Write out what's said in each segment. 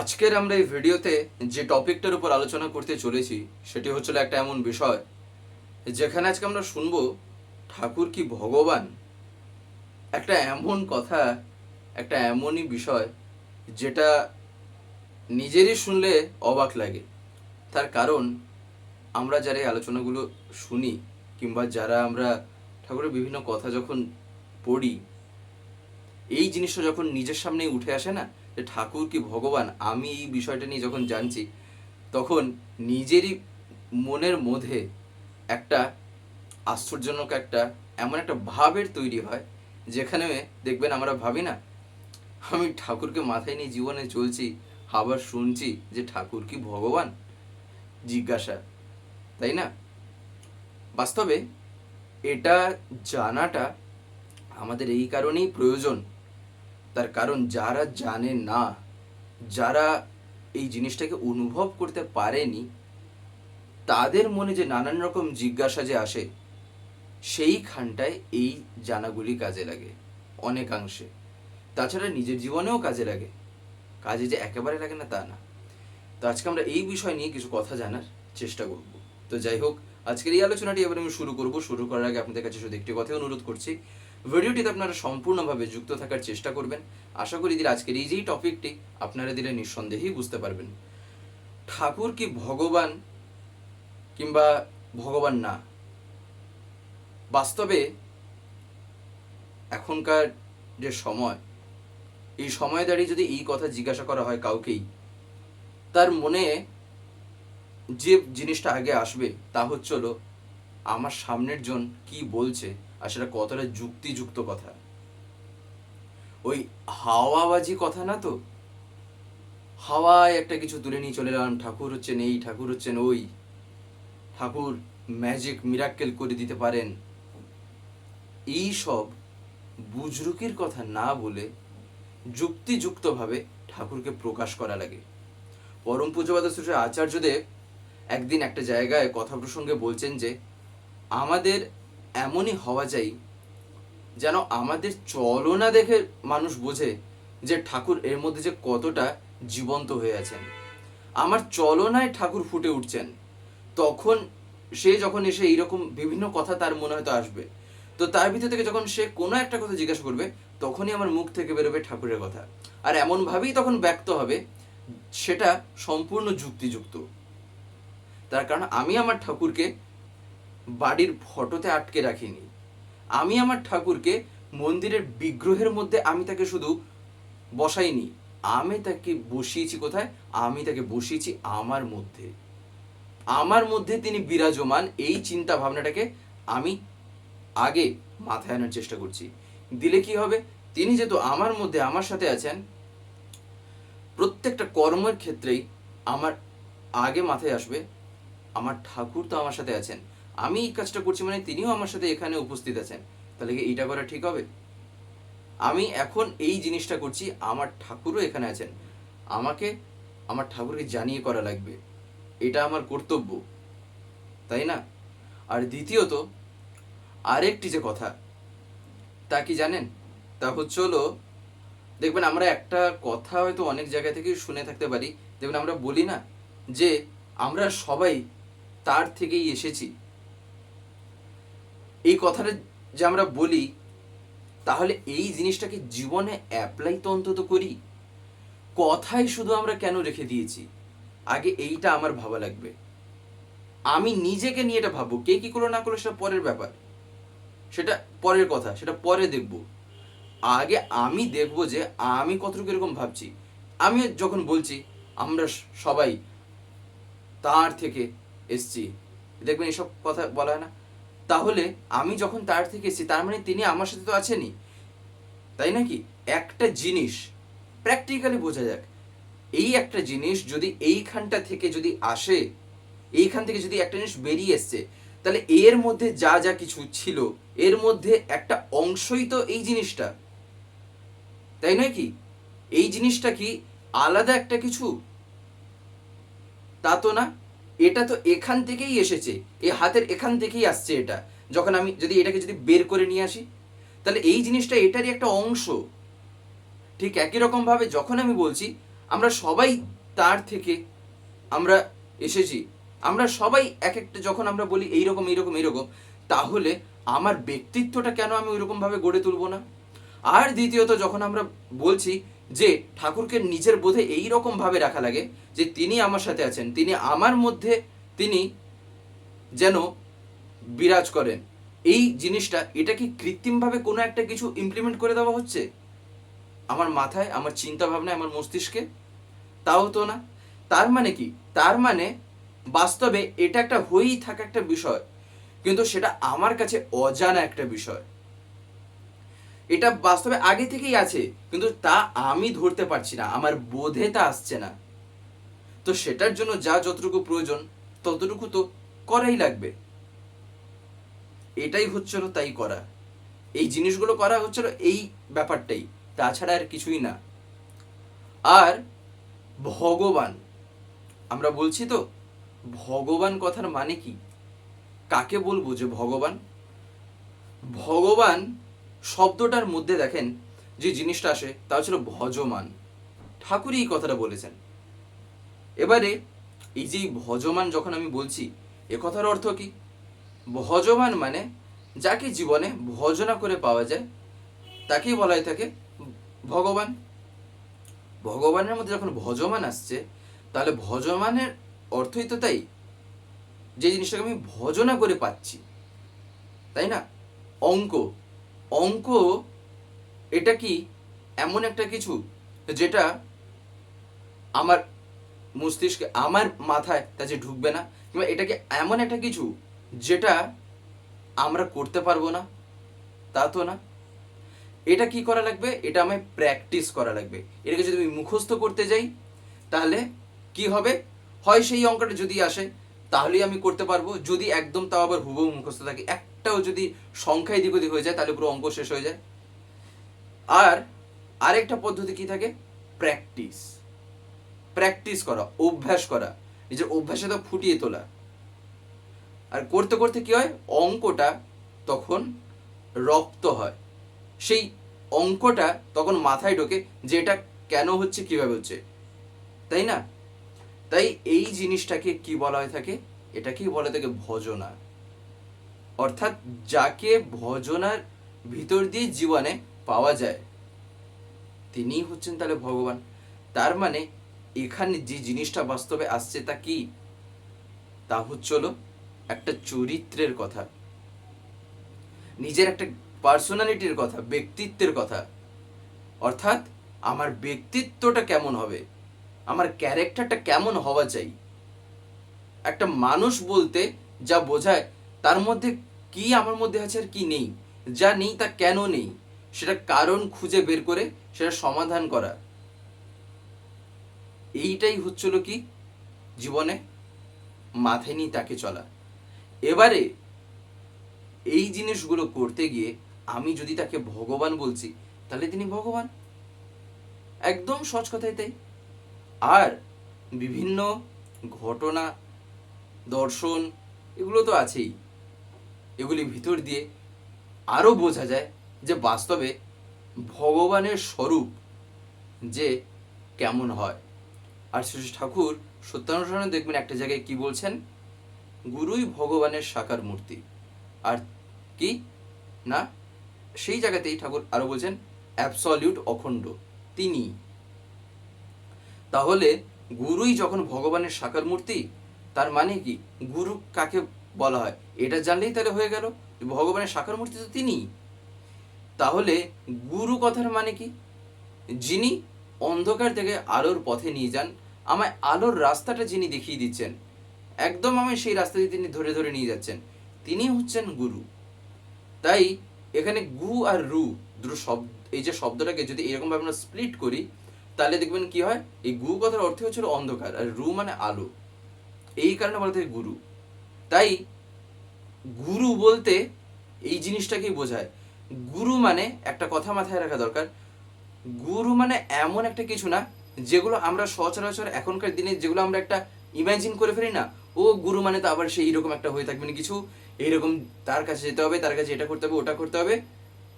আজকের আমরা এই ভিডিওতে যে টপিকটার উপর আলোচনা করতে চলেছি, সেটি হচ্ছিল একটা এমন বিষয়, যেখানে আজকে আমরা শুনব ঠাকুর কি ভগবান? একটা এমন কথা, একটা এমনই বিষয়, যেটা নিজেরই শুনলে অবাক লাগে। তার কারণ, আমরা যারা এই আলোচনাগুলো শুনি, কিংবা যারা আমরা ঠাকুরের বিভিন্ন কথা যখন পড়ি, এই জিনিসটা যখন নিজের সামনেই উঠে আসে না ঠাকুর কি ভগবান? আমি এই বিষয়টা নিয়ে যখন জানছি, তখন নিজেরই মনের মধ্যে একটা আশ্চর্যজনক একটা, এমন একটা ভাবের তৈরি হয়, যেখানে দেখবেন আমরা ভাবি না, আমি ঠাকুরকে মাথায় নিয়ে জীবনে চলছি, আবার শুনছি যে ঠাকুর কি ভগবান? জিজ্ঞাসা, তাই না? বাস্তবে এটা জানাটা আমাদের এই কারণেই প্রয়োজন তার কারণ যারা জানে না, যারা এই জিনিসটাকে অনুভব করতে পারেনি, তাদের মনে যে নানান রকম জিজ্ঞাসা যে আসে, সেইখানটায় এই জানাগুলি কাজে লাগে, অনেকাংশে। তাছাড়া নিজের জীবনেও কাজে লাগে। কাজে যে একেবারে লাগে না তা না। তো আজকে আমরা এই বিষয় নিয়ে কিছু কথা জানার চেষ্টা করব। তো যাই হোক, আজকের এই আলোচনাটি এবার আমি শুরু করব। শুরু করার আগে আপনাদের কাছে শুধু একটি কথাই অনুরোধ করছি। ভিডিওটিতে আপনারা সম্পূর্ণভাবে যুক্ত থাকার চেষ্টা করবেন। আশা করি দিলে আজকের এই যেই টপিকটি আপনারা দিলে নিঃসন্দেহেই বুঝতে পারবেন। ঠাকুর কি ভগবান কিংবা ভগবান না? বাস্তবে এখনকার যে সময়, এই সময় দাঁড়িয়ে যদি এই কথা জিজ্ঞাসা করা হয় কাউকেই, তার মনে যে জিনিসটা আগে আসবে তা হচ্ছিল আমার সামনের জন কি বলছে আর সেটা কতটা যুক্তিযুক্ত কথা? ওই হাওয়াবাজি কথা না তো? হাওয়ায় একটা কিছু তুলে নিয়ে চলে এলাম, ঠাকুর হচ্ছেন এই, ঠাকুর হচ্ছেন ওই। ঠাকুর ম্যাজিক মিরাক্কেল করে দিতে পারেন। এই সব বুজরুকির কথা না বলে যুক্তিযুক্তভাবে ঠাকুরকে প্রকাশ করা লাগে। পরম পূজ্যবাদ শ্রী আচার্যদেব একদিন একটা জায়গায় কথা প্রসঙ্গে বলছেন যে, আমাদের এমনই হওয়া চাই যেন আমাদের চলনা দেখে মানুষ বোঝে যে ঠাকুর এর মধ্যে যে কতটা জীবন্ত হয়ে আছেন। আমার চলনায় ঠাকুর ফুটে উঠছেন। তখন সে যখন এসে এইরকম বিভিন্ন কথা তার মনে হয়তো আসবে। তো তার ভিতর থেকে যখন সে কোনো একটা কথা জিজ্ঞাসা করবে, তখনই আমার মুখ থেকে বেরোবে ঠাকুরের কথা। আর এমনভাবেই তখন ব্যক্ত হবে, সেটা সম্পূর্ণ যুক্তিযুক্ত। তার কারণ আমি আমার ঠাকুরকে বাড়ির ফটোতে আটকে রাখিনি। আমি আমার ঠাকুরকে মন্দিরের বিগ্রহের মধ্যে আমি তাকে শুধু বসাইনি, আমি তাকে বসিয়েছি কোথায়? আমি তাকে বসিয়েছি আমার মধ্যে। আমার মধ্যে তিনি বিরাজমান, এই চিন্তা ভাবনাটাকে আমি আগে মাথায় আনার চেষ্টা করছি। দিলে কি হবে? তিনি যেহেতু আমার মধ্যে আমার সাথে আছেন, প্রত্যেকটা কর্মের ক্ষেত্রেই আমার আগে মাথায় আসবে, আমার ঠাকুর তো আমার সাথে আছেন। আমি এই কাজটা করছি মানে তিনিও আমার সাথে এখানে উপস্থিত আছেন। তাহলে কি এইটা করা ঠিক হবে? আমি এখন এই জিনিসটা করছি, আমার ঠাকুরও এখানে আছেন। আমাকে, আমার ঠাকুরকে জানিয়ে করা লাগবে। এটা আমার কর্তব্য। তাই না? আর দ্বিতীয়ত, আরেকটি যে কথা, তা কি জানেন? তা হচ্ছে হলো, দেখবেন আমরা একটা কথা হয়তো অনেক জায়গা থেকে শুনে থাকতে পারি। দেখবেন আমরা বলি না যে, আমরা সবাই তার থেকেই এসেছি। এই কথাটা যে আমরা বলি, তাহলে এই জিনিসটাকে জীবনে অ্যাপ্লাই তো অন্তত করি। কথাই শুধু আমরা কেন রেখে দিয়েছি? আগে এইটা আমার ভাবা লাগবে। আমি নিজেকে নিয়ে এটা ভাববো, কে কি করল না করল সেটা পরের ব্যাপার। সেটা পরের কথা, সেটা পরে দেখব। আগে আমি দেখব যে আমি কতটুকু এরকম ভাবছি। আমি যখন বলছি, আমরা সবাই তার থেকে এসছি। দেখবেন এসব কথা বলা হয় না? তাহলে আমি যখন তার থেকে এসেছি, তার মানে তিনি আমার সাথে তো আছেনই। তাই নাকি? একটা জিনিস প্র্যাকটিক্যালি বোঝা যাক। এই একটা জিনিস যদি এইখানটা থেকে যদি আসে, এইখান থেকে যদি একটা জিনিস বেরিয়ে এসছে, তাহলে এর মধ্যে যা যা কিছু ছিল, এর মধ্যে একটা অংশই তো এই জিনিসটা। তাই নয় কি? এই জিনিসটা কি আলাদা একটা কিছু? তা তো না। এটা তো এখান থেকেই এসেছে। এই হাতের এখান থেকেই আসছে এটা। যখন আমি যদি এটাকে যদি বের করে নিয়ে আসি, তাহলে এই জিনিসটা এটারই একটা অংশ। ঠিক একই রকম ভাবে যখন আমি বলছি, আমরা সবাই তার থেকে আমরা এসেছি। আমরা সবাই এক একটা যখন আমরা বলি এইরকম এইরকম এইরকম, তাহলে আমার ব্যক্তিত্বটা কেন আমি ওইরকমভাবে গড়ে তুলবো না? আর দ্বিতীয়ত, যখন আমরা বলছি যে ঠাকুরকে নিজের বোধে এই রকম ভাবে রাখা লাগে যে তিনি আমার সাথে আছেন, তিনি আমার মধ্যে তিনি যেন বিরাজ করেন। এই জিনিসটা, এটা কি কৃত্রিমভাবে কোনো একটা কিছু ইমপ্লিমেন্ট করে দেওয়া হচ্ছে? আমার মাথায়, আমার চিন্তা ভাবনায় আমার মস্তিষ্কে? তাও তো না। তার মানে কি? তার মানে বাস্তবে এটা একটা হয়েই থাকা একটা বিষয়, কিন্তু সেটা আমার কাছে অজানা একটা বিষয়। এটা বাস্তবে আগে থেকেই আছে, কিন্তু তা আমি ধরতে পারছি না, আমার বোধে তা আসছে না। তো সেটার জন্য যা যতটুকু প্রয়োজন, ততটুকু তো করাই লাগবে। এটাই হচ্ছিল তাই করা। এই জিনিসগুলো করা হচ্ছিল এই ব্যাপারটাই, তাছাড়া আর কিছুই না। আর ভগবান, আমরা বলছি তো, ভগবান কথার মানে কি? কাকে বলব যে ভগবান? ভগবান শব্দটার মধ্যে দেখেন যে জিনিসটা আসে, তা ছিল ভজমান। ঠাকুরই এই কথাটা বলেছেন। এবারে এই যে ভজমান যখন আমি বলছি, এ কথার অর্থ কি? ভজমান মানে যাকে জীবনে ভজনা করে পাওয়া যায়, তাকেই বলা হয়ে থাকে ভগবান। ভগবানের মধ্যে যখন ভজমান আসছে, তাহলে ভজমানের অর্থই তো তাই, যে জিনিসটাকে আমি ভজনা করে পাচ্ছি। তাই না? অঙ্ক। অঙ্ক এটা কি এমন একটা কিছু যেটা আমার মস্তিষ্কে, আমার মাথায় যে ঢুকবে না? কিংবা এটা কি এমন একটা কিছু যেটা আমরা করতে পারব না? তা তো না। এটা কি করা লাগবে? এটা আমায় প্র্যাকটিস করা লাগবে। এটাকে যদি আমি মুখস্থ করতে যাই, তাহলে কি হবে? হয় সেই অঙ্কটা যদি আসে, তাহলেই আমি করতে পারব। যদি একদম তাও আবার হুবহু মুখস্থ থাকে। একটাও যদি সংখ্যায় দিক হয়ে যায়, তাহলে পুরো অঙ্ক শেষ হয়ে যায়। আর আরেকটা পদ্ধতি কি থাকে? প্র্যাকটিস। প্র্যাকটিস করা, অভ্যাস করা। নিজের অভ্যাসে তো ফুটিয়ে তোলা। আর করতে করতে কি হয়? অঙ্কটা তখন রপ্ত হয়। সেই অঙ্কটা তখন মাথায় ঢোকে যে এটা কেন হচ্ছে, কীভাবে হচ্ছে। তাই না? তাই এই জিনিসটাকে কি বলা হয়ে থাকে? এটাকেই বলা থাকে ভজনা। অর্থাৎ যাকে ভজনার ভিতর দিয়ে জীবনে পাওয়া যায় তিনিই হচ্ছেন তাহলে ভগবান। তার মানে এখানে যে জিনিসটা বাস্তবে আসছে তা কি? তা হচ্ছিল একটা চরিত্রের কথা। নিজের একটা পার্সোনালিটির কথা, ব্যক্তিত্বের কথা। অর্থাৎ আমার ব্যক্তিত্বটা কেমন হবে? আমার ক্যারেক্টারটা কেমন হওয়া চাই? একটা মানুষ বলতে যা বোঝায় তার মধ্যে কি আমার মধ্যে আছে আর কি নেই? যা নেই তা কেন নেই? সেটা কারণ খুঁজে বের করে সেটা সমাধান করা। এইটাই হচ্ছিল কি? জীবনে মাথায় নিয়ে তাকে চলা। এবারে এই জিনিসগুলো করতে গিয়ে আমি যদি তাকে ভগবান বলছি, তাহলে তিনি ভগবান। একদম সহজ কথাই তাই। আর বিভিন্ন ঘটনা, দর্শন, এগুলো তো আছেই। এগুলি ভিতর দিয়ে আরও বোঝা যায় যে বাস্তবে ভগবানের স্বরূপ যে কেমন হয়। আর শ্রী ঠাকুর সত্যানুসরণে দেখবেন একটা জায়গায় কি বলছেন? গুরুই ভগবানের সাকার মূর্তি। আর কি? না? সেই জায়গাতেই ঠাকুর আরও বলছেন অ্যাবসলিউট অখণ্ড, তিনি। তাহলে গুরুই যখন ভগবানের সাকার মূর্তি, তার মানে কি? গুরু কাকে বলা হয়। এটা জানলেই তাহলে হয়ে গেল। ভগবানের সাকার মূর্তি তো তিনি। তাহলে গুরু কথার মানে কি? যিনি অন্ধকার থেকে আলোর পথে নিয়ে যান, আমায় আলোর রাস্তাটা যিনি দেখিয়ে দিচ্ছেন, একদম আমায় সেই রাস্তা দিয়ে তিনি ধরে ধরে নিয়ে যাচ্ছেন, তিনি হচ্ছেন গুরু। তাই এখানে গু আর রু, দুটো শব্দ, এই যে শব্দটাকে যদি এরকমভাবে আমরা স্প্লিট করি, তাহলে দেখবেন কি হয়? এই গু কথার অর্থ হচ্ছিল অন্ধকার, আর রু মানে আলো। এই কারণে বলা থাকে গুরু। তাই গুরু বলতে এই জিনিসটাকেই বোঝায়। গুরু মানে একটা কথা মাথায় রাখা দরকার। গুরু মানে এমন একটা কিছু না, যেগুলো আমরা সচরাচর এখনকার দিনে যেগুলো আমরা একটা ইমাজিন করে ফেলি না, ও গুরু মানে তো আবার সেই রকম একটা হয়ে থাকবে না, কিছু এইরকম তার কাছে যেতে হবে, তার কাছে এটা করতে হবে, ওটা করতে হবে,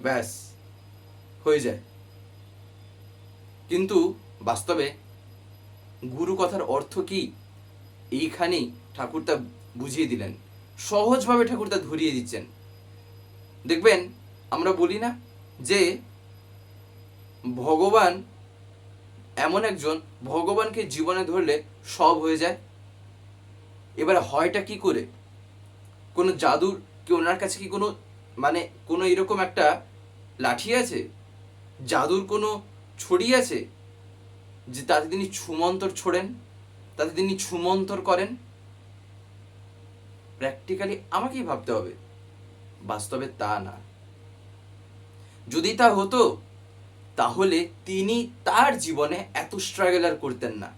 ব্যাস, হয়ে যায়। কিন্তু বাস্তবে গুরু কথার অর্থ কি? এইখানেই ঠাকুর তা বুঝিয়ে দিলেন। সহজভাবে ঠাকুর তা ধরিয়ে দিচ্ছেন। দেখবেন, আমরা বলি না যে ভগবান এমন একজন, ভগবানকে জীবনে ধরলে সব হয়ে যায়। এবার হয়টা কি করে? কোনো জাদুর কি ওনার কাছে কি কোনো মানে কোনো এরকম একটা লাঠি আছে? জাদুর কোনো ছড়ি আছে? যে তাতে তিনি ছুমন্তর ছোড়েন, তাতে তিনি ছুমন্তর করেন? প্র্যাকটিক্যালি আমাকেই ভাবতে হবে। বাস্তবে তা না। যদি তা হতো, তাহলে তিনি তার জীবনে এত স্ট্রাগল আর করতেন না।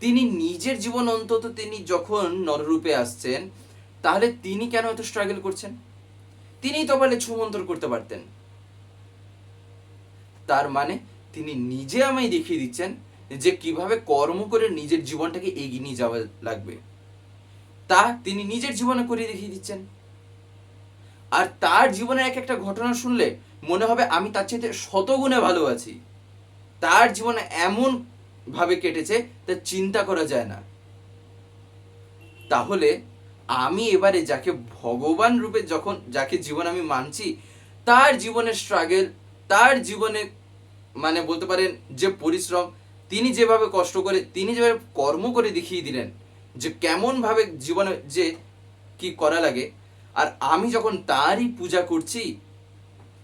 তিনি নিজের জীবন অন্তত তিনি যখন নররূপে আসছেন, তাহলে তিনি কেন এত স্ট্রাগল করছেন? তিনি তো পারলে ছুমন্তর করতে পারতেন। তার মানে তিনি নিজে আমায় দেখিয়ে দিচ্ছেন যে কীভাবে কর্ম করে নিজের জীবনটাকে এগিয়ে নিয়ে যাওয়া লাগবে। তা তিনি নিজের জীবনে করে দেখিয়ে দিচ্ছেন। আর তার জীবনের এক একটা ঘটনা শুনলে মনে হবে আমি তার চাইতে শতগুণে ভালো আছি। তার জীবনে এমন ভাবে কেটেছে তা চিন্তা করা যায় না। তাহলে আমি এবারে যাকে ভগবান রূপে যখন, যাকে জীবন আমি মানছি, তার জীবনের স্ট্রাগেল তার জীবনে মানে বলতে পারেন যে পরিশ্রম, তিনি যেভাবে কষ্ট করে, তিনি যেভাবে কর্ম করে দেখিয়ে দিলেন যে কেমন ভাবে জীবনে যে কি করা লাগে, আর আমি যখন তারই পূজা করছি,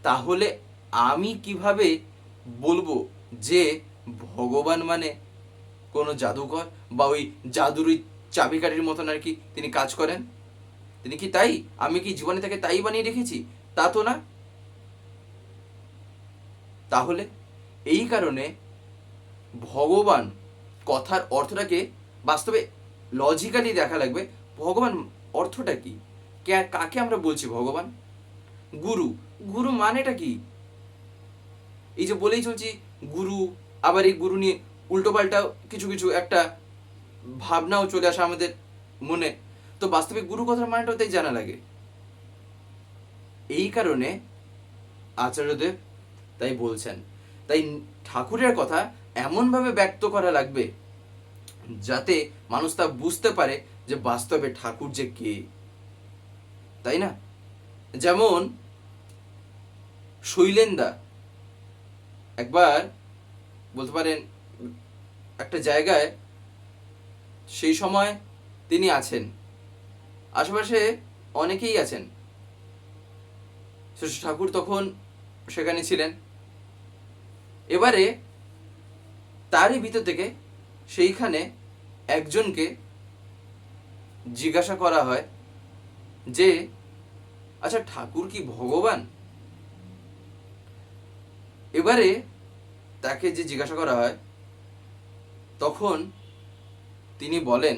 তাহলে আমি কীভাবে বলব যে ভগবান মানে কোনো জাদুকর বা ওই জাদুর ওই চাবিকাঠির মতন আর কি তিনি কাজ করেন? তিনি কি তাই? আমি কি জীবনে তাকে তাই বানিয়ে রেখেছি? তা তো না। তাহলে এই কারণে ভগবান কথার অর্থটাকে বাস্তবে লজিক্যালি দেখা লাগবে, ভগবান অর্থটা কি, কাকে আমরা বলছি ভগবান? গুরু। গুরু মানেটা কি? এই যে বলেই চলছি, গুরু, আবার এই গুরু নিয়ে উল্টোপাল্টা কিছু কিছু একটা ভাবনাও চলে আসে আমাদের মনে। তো বাস্তবিক গুরু কথার মানেটাও তাই জানা লাগে। এই কারণে আচার্যদেব তাই বলছেন। তাই ঠাকুরের কথা এমনভাবে ব্যক্ত করা লাগবে যাতে মানুষ তা বুঝতে পারে যে বাস্তবে ঠাকুর যে কে। তাই না? যেমন শৈলেন্দা একবার বলতে পারেন একটা জায়গায় সেই সময় তিনি আছেন। আশেপাশে অনেকেই আছেন। ঠাকুর তখন সেখানে ছিলেন। এবারে তারই ভিতর থেকে সেইখানে একজনকে জিজ্ঞাসা করা হয় যে আচ্ছা ঠাকুর কি ভগবান? এবারে তাকে যে জিজ্ঞাসা করা হয়, তখন তিনি বলেন,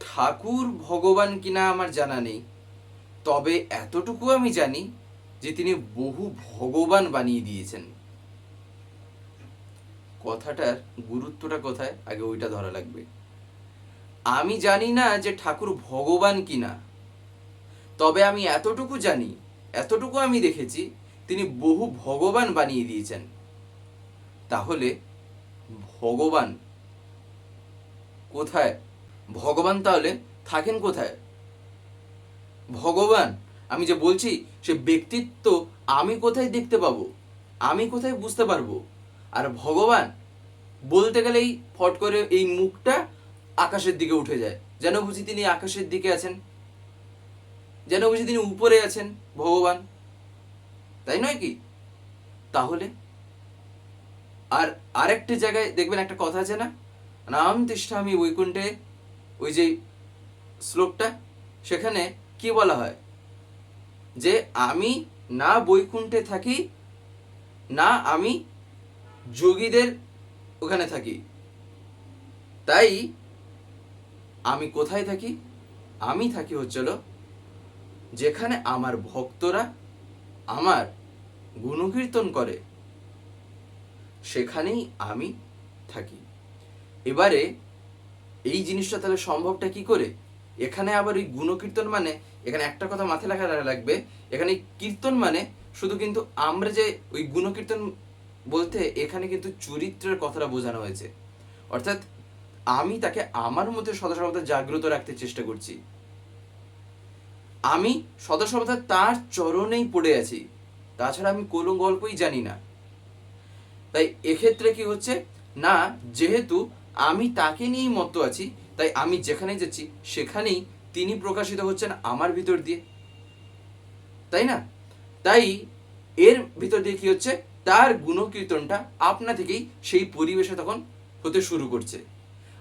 ঠাকুর ভগবান কিনা আমার জানা নেই। তবে এতটুকু আমি জানি যে তিনি বহু ভগবান বানিয়ে দিয়েছেন। কথাটার গুরুত্বটা কোথায়? আগে ওইটা ধরা লাগবে। আমি জানি না যে ঠাকুর ভগবান কিনা। তবে আমি এতটুকু জানি, এতটুকু আমি দেখেছি, তিনি বহু ভগবান বানিয়ে দিয়েছেন। তাহলে ভগবান কোথায়? ভগবান তাহলে থাকেন কোথায়? ভগবান, আমি যে বলছি, সে ব্যক্তিত্ব আমি কোথায় দেখতে পাবো? আমি কোথায় বুঝতে পারব? আর ভগবান বলতে গেলেই ফট করে এই মুখটা আকাশের দিকে উঠে যায়। যেন বুঝি তিনি আকাশের দিকে আছেন। যেন বুঝি তিনি উপরে আছেন ভগবান। তাই নয় কি? তাহলে? আর আরেকটি জায়গায় দেখবেন একটা কথা আছে না? নাম তিষ্ঠামি বৈকুণ্ঠে, ওই যে শ্লোকটা, সেখানে কি বলা হয়? যে আমি না বৈকুণ্ঠে থাকি, না আমি যোগীদের ওখানে থাকি। তাই আমি কোথায় থাকি? আমি থাকি হচ্ছিল যেখানে আমার ভক্তরা আমার গুণকীর্তন করে। সেখানেই আমি থাকি। এবারে এই জিনিসটা তাহলে সম্ভবটা কি করে? এখানে আবার ওই গুণকীর্তন মানে এখানে একটা কথা মাথায় রাখা লাগবে, এখানে কীর্তন মানে শুধু কিন্তু আমরা যে ওই গুণকীর্তন বলতে এখানে কিন্তু চরিত্রের কথাটা বোঝানো হয়েছে। অর্থাৎ আমি তাকে আমার মধ্যে সদা সর্বদা জাগ্রত রাখতে চেষ্টা করছি। আমি সদা সর্বদা তার চরণেই পড়ে আছি। তাছাড়া আমি কোনো গল্পই জানি না। তাই এক্ষেত্রে কি হচ্ছে? না, যেহেতু আমি তাকে নিয়েই মত্ত আছি, তাই আমি যেখানে যাচ্ছি, সেখানেই তিনি প্রকাশিত হচ্ছেন আমার ভিতর দিয়ে। তাই না? তাই এর ভিতর দিয়ে কি হচ্ছে? তার গুণকীর্তনটা আপনা থেকেই সেই পরিবেশে তখন হতে শুরু করছে।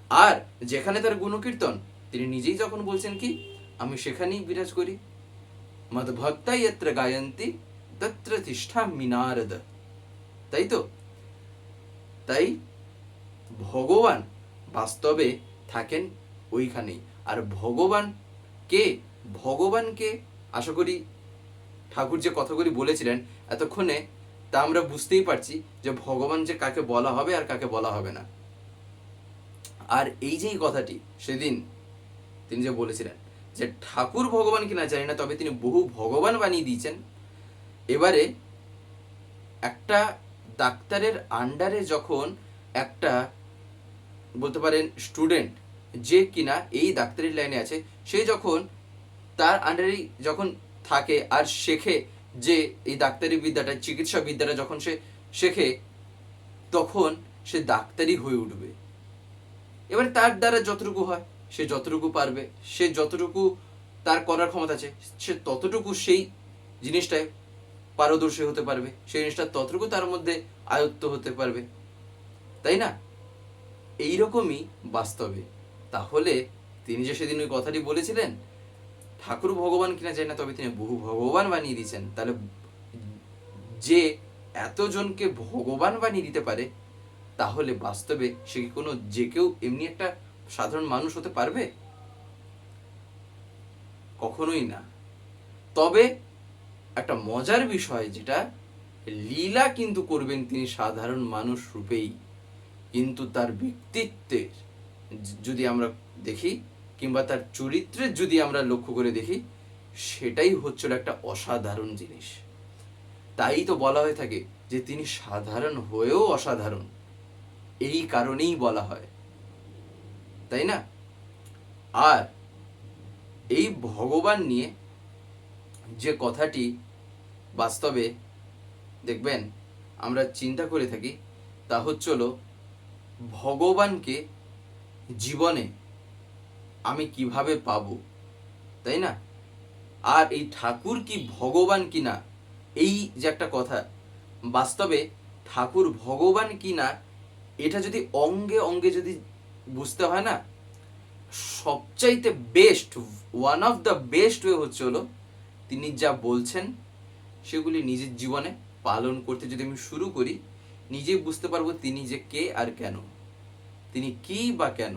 আর যেখানে তার গুণকীর্তন, তিনি নিজেই যখন বলছেন কি, আমি সেখানেই বিরাজ করি। মদ ভক্তাই এত্র গায়ন্তি, তত্র তিষ্ঠা মিনারদ। তাই তো? তাই ভগবান বাস্তবে থাকেন ওইখানেই। আর ভগবান কে, ভগবানকে আশা করি ঠাকুর যে কথাগুলি বলেছিলেন, এতক্ষণে তা আমরা বুঝতেই পারছি যে ভগবান যে কাকে বলা হবে আর কাকে বলা হবে না। আর এই যে এই কথাটি, সেদিন তিনি যে বলেছিলেন যে ঠাকুর ভগবান কিনা জানি না, তবে তিনি বহু ভগবান বানিয়ে দিয়েছেন। এবারে একটা ডাক্তারের আন্ডারে যখন একটা বলতে পারেন স্টুডেন্ট যে কিনা এই ডাক্তারের লাইনে আছে, সে যখন তার আন্ডারে যখন থাকে আর শেখে যে এই ডাক্তারি বিদ্যাটা, চিকিৎসা বিদ্যাটা যখন সে শেখে, তখন সে ডাক্তারি হয়ে উঠবে। এবার তার দ্বারা যতটুকু হয়, সে যতটুকু পারবে, সে যতটুকু তার করার ক্ষমতা আছে, সে ততটুকু সেই জিনিসটায় পারদর্শী হতে পারবে, সেই জিনিসটা ততটুকু তার মধ্যে আয়ত্ত হতে পারবে। তাই না? এইরকমই বাস্তবে। তাহলে তিনি যে সেদিন ওই কথাটি বলেছিলেন ঠাকুর ভগবান কিনা যায় না, তবে তিনি বহু ভগবান বানিয়ে দিয়েছেন। তাহলে যে এতজনকে ভগবান বানিয়ে দিতে পারে, তাহলে বাস্তবে সে কি কোনো, যে কেউ এমনি একটা সাধারণ মানুষ হতে পারবে? কখনোই না। তবে একটা মজার বিষয় যেটা, লীলা কিন্তু করবেন তিনি সাধারণ মানুষ রূপেই। কিন্তু তার ব্যক্তিত্বের, যদি আমরা দেখি কিংবা তার চরিত্রের যদি আমরা লক্ষ্য করে দেখি, সেটাই হচ্ছিল একটা অসাধারণ জিনিস। তাই তো বলা হয়ে থাকে যে তিনি সাধারণ হয়েও অসাধারণ। এই কারণেই বলা হয়। তাই না? আর এই ভগবান নিয়ে যে কথাটি বাস্তবে দেখবেন, আমরা চিন্তা করে থাকি, তা হচ্ছিল ভগবানকে জীবনে আমি কীভাবে পাবো? তাই না? আর এই ঠাকুর কি ভগবান কি না এই যে একটা কথা। বাস্তবে ঠাকুর ভগবান কি না এটা যদি অঙ্গে অঙ্গে যদি বুঝতে হয় না, সবচাইতে best one of the best way হচ্ছে হলো, তিনি যা বলছেন, সেগুলি নিজের জীবনে পালন করতে যদি আমি শুরু করি, নিজেই বুঝতে পারব তিনি যে কে আর কেন। তিনি কি বা কেন?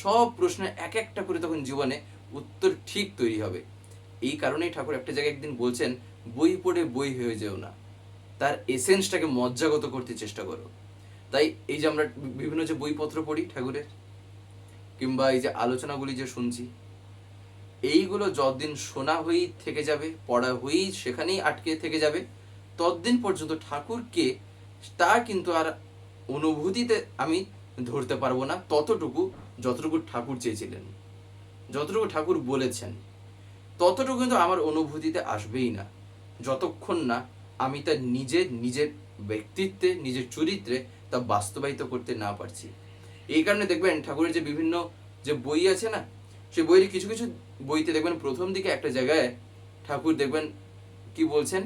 সব প্রশ্নের এক একটা করে তখন জীবনে উত্তর ঠিক তৈরি হবে। এই কারণেই ঠাকুর একটা জায়গায় একদিন বলছেন, বই পড়ে বই হয়ে যেও না। তার এসেন্সটাকে মজ্জাগত করতে চেষ্টা করো। তাই এই যে আমরা বিভিন্ন যে বইপত্র পড়ি ঠাকুরের, কিংবা এই যে আলোচনাগুলি যে শুনছি, এইগুলো যতদিন শোনা হয়েই থেকে যাবে, পড়া হয়েই সেখানেই আটকে থেকে যাবে, ততদিন পর্যন্ত ঠাকুরকে তা কিন্তু আর অনুভূতিতে আমি ধরতে পারব না, ততটুকু যতটুকু ঠাকুর চেয়েছিলেন, যতটুকু ঠাকুর বলেছেন, ততটুকু কিন্তু আমার অনুভূতিতে আসবেই না। যতক্ষণ না আমি তার নিজের নিজের ব্যক্তিত্বে, নিজের চরিত্রে তা বাস্তবায়িত করতে না পারছি। এই কারণে দেখবেন ঠাকুরের যে বিভিন্ন যে বই আছে না, সে বইয়ের কিছু কিছু বইতে দেখবেন প্রথম দিকে একটা জায়গায় ঠাকুর দেখবেন কি বলছেন?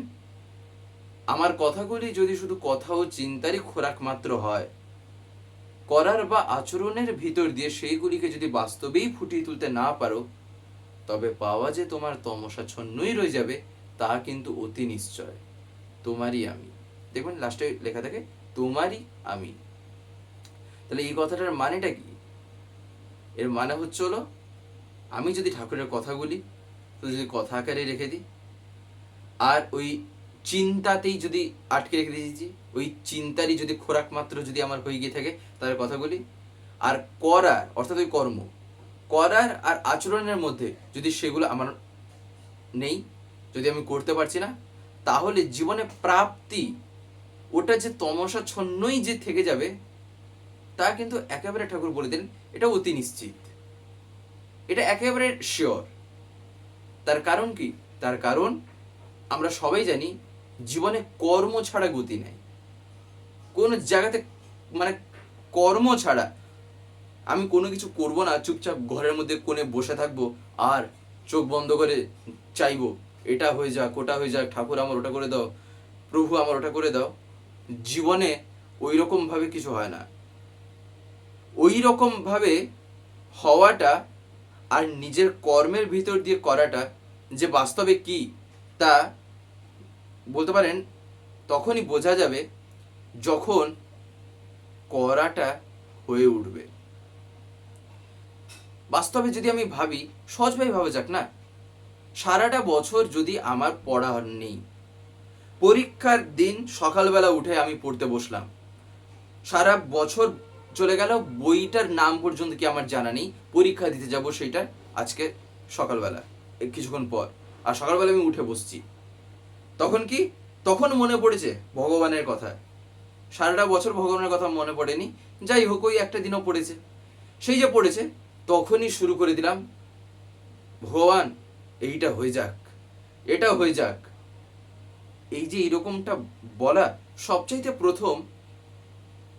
আমার কথাগুলি যদি শুধু কথা ও চিন্তারই খোরাক মাত্র হয় করার বা আচরণের ভিতর দিয়ে সেইগুলিকে যদি বাস্তবেই ফুটিয়ে তুলতে না পারো, তবে পাওয়া যে তোমার তমসাচ্ছন্নই রয়ে যাবে, তা কিন্তু অতি নিশ্চয়। তোমারই আমি। দেখবেন লাস্টে লেখা থাকে, তোমারই আমি। তাহলে এই কথাটার মানেটা কি? এর মানে হচ্ছে হলো, আমি যদি ঠাকুরের কথাগুলি তো যদি কথা আকারে রেখে দিই, আর ওই চিন্তাতেই যদি আটকে রেখে দিয়েছি, ওই চিন্তারই যদি খোরাক মাত্র যদি আমার হয়ে গিয়ে থাকে, তাহলে কথা বলি। আর করার, অর্থাৎ ওই কর্ম, করার আর আচরণের মধ্যে যদি সেগুলো আমার নেই, যদি আমি করতে পারছি না, তাহলে জীবনে প্রাপ্তি, ওটা যে তমসাচ্ছন্নই যে থেকে যাবে, তা কিন্তু একেবারে ঠাকুর বলে দিলেন, এটা অতি নিশ্চিত। এটা একেবারে শিওর তার কারণ কি? তার কারণ আমরা সবাই জানি জীবনে কর্ম ছাড়া গতি নেই। কোন জায়গাতে মানে কর্ম ছাড়া আমি কোনো কিছু করব না, চুপচাপ ঘরের মধ্যে কোণে বসে থাকব আর চোখ বন্ধ করে চাইব, এটা হয়ে যাক, ওটা হয়ে যাক, ঠাকুর আমার ওটা করে দাও, প্রভু আমার ওটা করে দাও। জীবনে ওই রকম ভাবে কিছু হয় না। ওই রকম ভাবে হওয়াটা আর নিজের কর্মের ভিতর দিয়ে করাটা যে বাস্তবে কি, তা বলতে পারেন, তখনই বোঝা যাবে যখন করাটা হয়ে উঠবে। বাস্তবে যদি আমি ভাবি, সহজভাবে ভাবা যাক না? সারাটা বছর যদি আমার পড়া নেই, পরীক্ষার দিন সকালবেলা উঠে আমি পড়তে বসলাম। সারা বছর চলে গেল, বইটার নাম পর্যন্ত কি আমার জানা নেই, পরীক্ষা দিতে যাব সেইটা আজকে সকালবেলা, কিছুক্ষণ পর। আর সকালবেলা আমি উঠে বসছি। তখন কি? তখন মনে পড়েছে ভগবানের কথা। সারাটা বছর ভগবানের কথা মনে পড়েনি। যাই হোক, ওই একটা দিনও পড়েছে। সেই যে পড়েছে, তখনই শুরু করে দিলাম, ভগবান, এইটা হয়ে যাক, এটা হয়ে যাক। এই যে এইরকমটা বলা সবচাইতে প্রথম,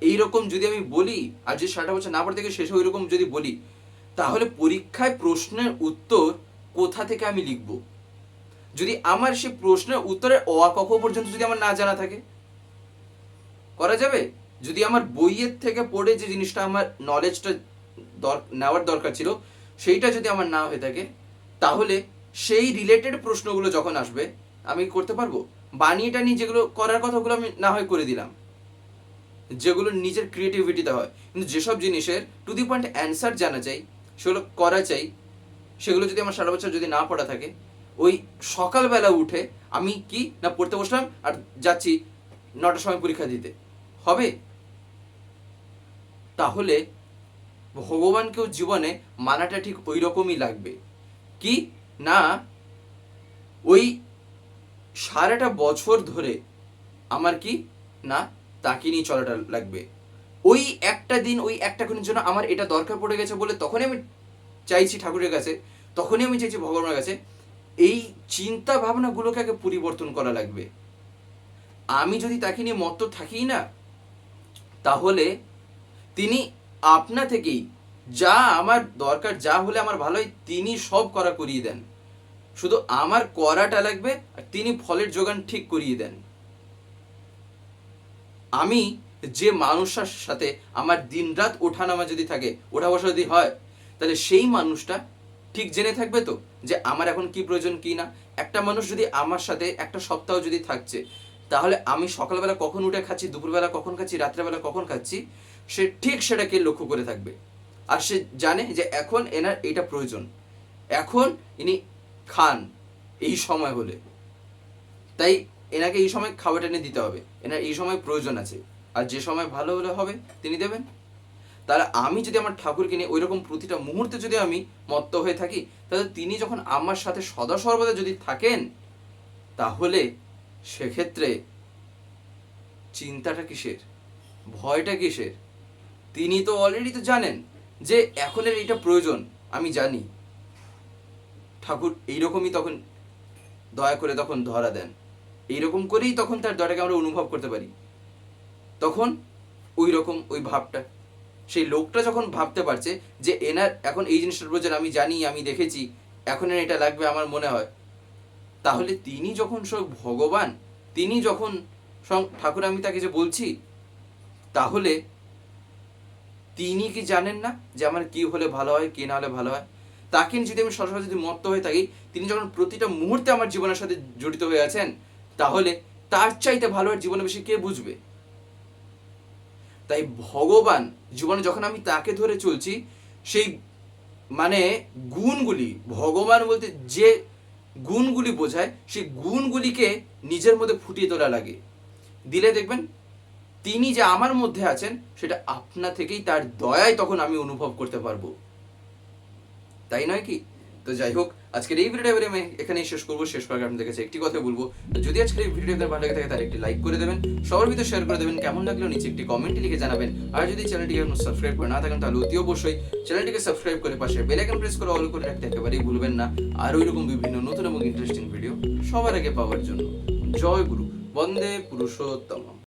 এইরকম যদি আমি বলি, আর যদি সারাটা বছর না পড়ে থেকে শেষ ওই রকম যদি বলি, তাহলে পরীক্ষায় প্রশ্নের উত্তর কোথা থেকে আমি লিখব? যদি আমার সেই প্রশ্নের উত্তরের অ আ ক খ পর্যন্ত যদি আমার না জানা থাকে? করা যাবে? যদি আমার বইয়ের থেকে পড়ে যে জিনিসটা আমার নলেজটা নেওয়ার দরকার ছিল, সেইটা যদি আমার না হয়ে থাকে, তাহলে সেই রিলেটেড প্রশ্নগুলো যখন আসবে, আমি করতে পারব? বানিয়ে টানিয়ে যেগুলো করার কথাগুলো আমি না হয় করে দিলাম। যেগুলো নিজের ক্রিয়েটিভিটিতে হয়। কিন্তু যেসব জিনিসের টু দি পয়েন্ট অ্যান্সার জানা চাই, সেগুলো করা চাই, সেগুলো যদি আমার সারা বছর যদি না পড়া থাকে ওই সকালবেলা উঠে আমি কি না পড়তে বসলাম আর যাচ্ছি নটার সময় পরীক্ষা দিতে। হবে? তাহলে ভগবানকেও জীবনে মানাটা ঠিক ওই রকমই লাগবে। কি? না। ওই সারাটা বছর ধরে আমার কি? না, তাকে নিয়ে চলাটা লাগবে। ওই একটা দিন, ওই একটা ক্ষণের জন্য আমার এটা দরকার পড়ে গেছে বলে তখনই আমি চাইছি ঠাকুরের কাছে, তখনই আমি চাইছি ভগবানের কাছে এই চিন্তা ভাবনাগুলোকে আগে পরিবর্তন করা লাগবে। আমি যদি তাকে নিয়ে মত্ত থাকি না, তাহলে তিনি আপনা থেকেই যা আমার দরকার, যা হলে আমার ভালো হয় তিনি সব করা করিয়ে দেন। শুধু আমার করাটা লাগবে আর তিনি ফলের যোগান ঠিক করিয়ে দেন। আমি যে মানুষটার সাথে আমার দিনরাত ওঠানামা যদি থাকে ওঠা বসা যদি হয়, তাহলে সেই মানুষটা ঠিক জেনে থাকবে তো যে আমার এখন কি প্রয়োজন, কি না? একটা মানুষ যদি আমার সাথে একটা সপ্তাহ যদি থাকছে, তাহলে আমি সকালবেলা কখন উঠে খাচ্ছি, দুপুরবেলা কখন খাচ্ছি, রাত্রেবেলা কখন খাচ্ছি, সে ঠিক সেটাকে লক্ষ্য করে থাকবে। আর সে জানে যে এখন এনার এইটা প্রয়োজন। এখন ইনি খান এই সময় হলে। তাই এনাকে এই সময় খাবারটা এনে দিতে হবে। এনার এই সময় প্রয়োজন আছে। আর যে সময় ভালো হলে হবে, তিনি দেবেন। তাহলে আমি যদি আমার ঠাকুরকে নিয়ে ওই রকম প্রতিটা মুহূর্তে যদি আমি মত্ত হয়ে থাকি, তাহলে তিনি যখন আমার সাথে সদা সর্বদা যদি থাকেন, তাহলে সেক্ষেত্রে চিন্তাটা কিসের? ভয়টা কিসের? তিনি তো অলরেডি তো জানেন যে এখনের এইটা প্রয়োজন, আমি জানি। ঠাকুর এইরকমই তখন দয়া করে তখন ধরা দেন। এইরকম করেই তখন তার দয়াটাকে আমরা অনুভব করতে পারি। তখন ওই রকম ওই ভাবটা সেই লোকটা যখন ভাবতে পারছে যে এনার এখন এই জিনিসটার প্রয়োজন আমি জানি, আমি দেখেছি, এখন এটা লাগবে আমার মনে হয়। তাহলে তিনি যখন সব ভগবান, তিনি যখন ঠাকুর আমি তাকে যে বলছি, তাহলে তিনি কি জানেন না যে আমার কি হলে ভালো হয়, কি না হলে ভালো হয়? তাকে যদি আমি সরাসরি যদি মত্ত হয়ে থাকি, তিনি যখন প্রতিটা মুহূর্তে আমার জীবনের সাথে জড়িত হয়ে আছেন, তাহলে তার চাইতে ভালো আর জীবনে বেশি কে বুঝবে? তাই ভগবান জীবনে যখন আমি তাকে ধরে চলছি, সেই মানে গুণগুলি, ভগবান বলতে যে গুণগুলি বোঝায়, সেই গুণগুলিকে নিজের মধ্যে ফুটিয়ে তোলা লাগে। দিলে দেখবেন, তিনি যে আমার মধ্যে আছেন, সেটা আপনা থেকেই তার দয়ায় তখন আমি অনুভব করতে পারব। তাই নয় কি? তো যাই হোক আজকের এই ভিডিওটা আমি এখানেই শেষ করব, শেষ করার আপনাদের কাছে একটি কথা বলব। যদি আজকের এই ভিডিও ভালো লাগে থাকে, তাহলে একটি লাইক করে দেবেন, সবার ভিতরে শেয়ার করে দেবেন, কেমন লাগল নিচে একটি কমেন্টে লিখে জানাবেন। আর যদি চ্যানেলটিকে এখন সাবস্ক্রাইব করে না থাকেন, তাহলে অতি অবশ্যই চ্যানেলটিকে সাবস্ক্রাইব করে পাশে বেল আইকন প্রেস করে অল করে রাখতে একেবারেই ভুলবেন না। আর ওই রকম বিভিন্ন নতুন এবং ইন্টারেস্টিং ভিডিও সবার আগে পাওয়ার জন্য। জয় গুরু, বন্দে পুরুষোত্তম।